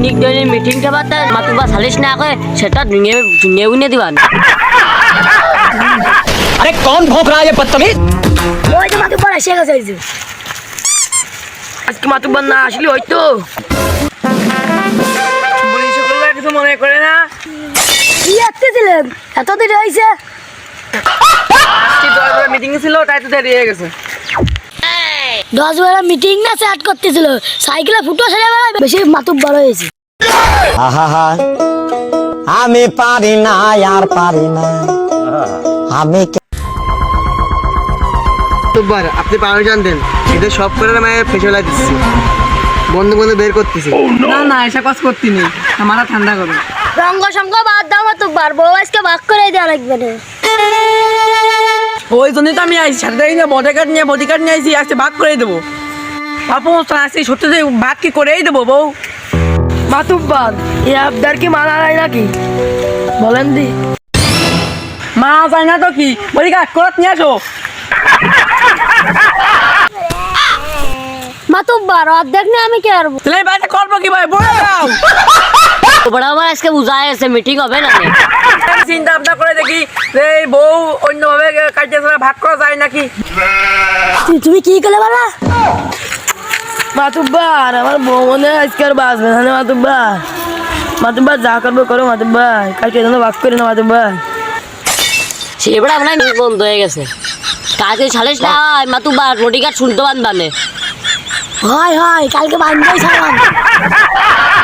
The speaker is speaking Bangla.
মিটিংটা বাদ মাতুবা সালিশ না করে সেটা দুনিয়া দুনিয়া বুনিয়ে দিবান अरे कौन भौंक रहा है ये बदतमीज ওই যে মাতুব্বার এসে গেছে এই যে। আজকে মাতুব্বার না আসলে হয়তো পুলিশ করলে কিছু মনে করে না কি আসতেছিলেন এত দেরি হয়েছে আজকে দশ বেলা মিটিং ছিল তাই তো দেরি হয়ে গেছে দশ বেলা মিটিং না স্টার্ট করতেছিল। সাইকেলে ফুটো সেরে বেড়ায় বেশি মাতুব্বার হয়েছে। আমি পারি না আর পারি না। আমি কে- আপনি পারমিশন দেন। এদের সব করে মানে ফেসিয়ালাই দিচ্ছি। বন্ধু বন্ধু বের করতেছি। না না এসব কাজ করতে নেই। মাথা ঠান্ডা করো। রঙ্গ সঙ্গ বাদ দাও মাতুব্বার বউ আজকে ভাগ করে দেওয়া লাগবে না। ওই জন্যই তো আমি আইসি সাথে নিয়ে বডি কার্ড নিয়ে বডি কার্ড নিয়ে আইসি আজকে ভাগ করে দেবো। বাপু আসছি সত্যি ভাগ কি করেই দেবো বউ? মাতুব্বার এই আবদার কি মানা যায় নাকি? বলেন দি। মা যায় না তো কি? বডি কার্ড করে নিয়ে আসো। মাতুব্বার অর্ধেক না আমি কে পারব তাহলে বাড়িতে করব কি ভাই? বলে দাও। বড় আমার আজকে বুঝায় আছে মিটিং হবে না নে? আমি চিন্তা ভাবনা করে দেখি যে এই বউ অন্যভাবে কাটিয়ে ছাড়া ভাগ করা যায় নাকি? তুমি কি করলে বলা মাতুব্বার আমার বউ মনে হয় আজকে আর বাঁচবে না মাতুব্বার মাতুব্বার যা করব করো মাতুব্বার কালকে যেন ভাগ করি না মাতুব্বার সেবড়া আপনার বন্ধ হয়ে গেছে। কাকে সালিশ না মাতুবা বডি গার্ড শুনতে পান বানে। হয় হয় কালকে বান্ধবী ছাড়াম